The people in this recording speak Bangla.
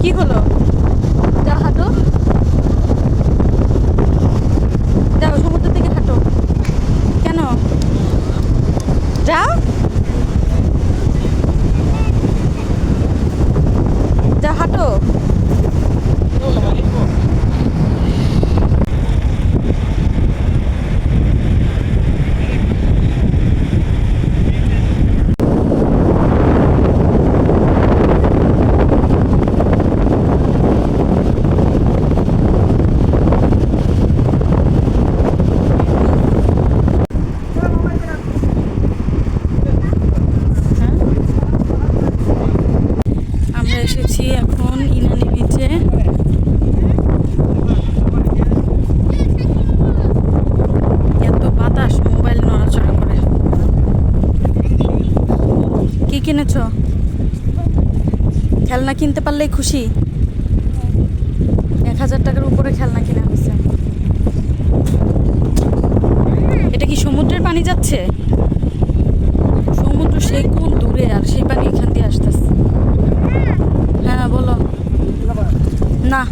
কি হলো? যা হাঁটো। যাও সমুদ্রের দিকে হাঁটো। কেন? যাও যা হাঁটো হ্যাঁ? আমরা এসেছি এখন ইনানি বিচে এত বাতাস মোবাইল নড়াচড়া করে। কি কিনেছ? খেলনা কিনতে পারলেই খুশি। এক হাজার টাকার উপরে খেলনা কিনা হয়েছে এটা কি সমুদ্রের পানি যাচ্ছে? সমুদ্র সেই কোন দূরে আর সেই পানি এখান দিয়ে আসতেছে। 那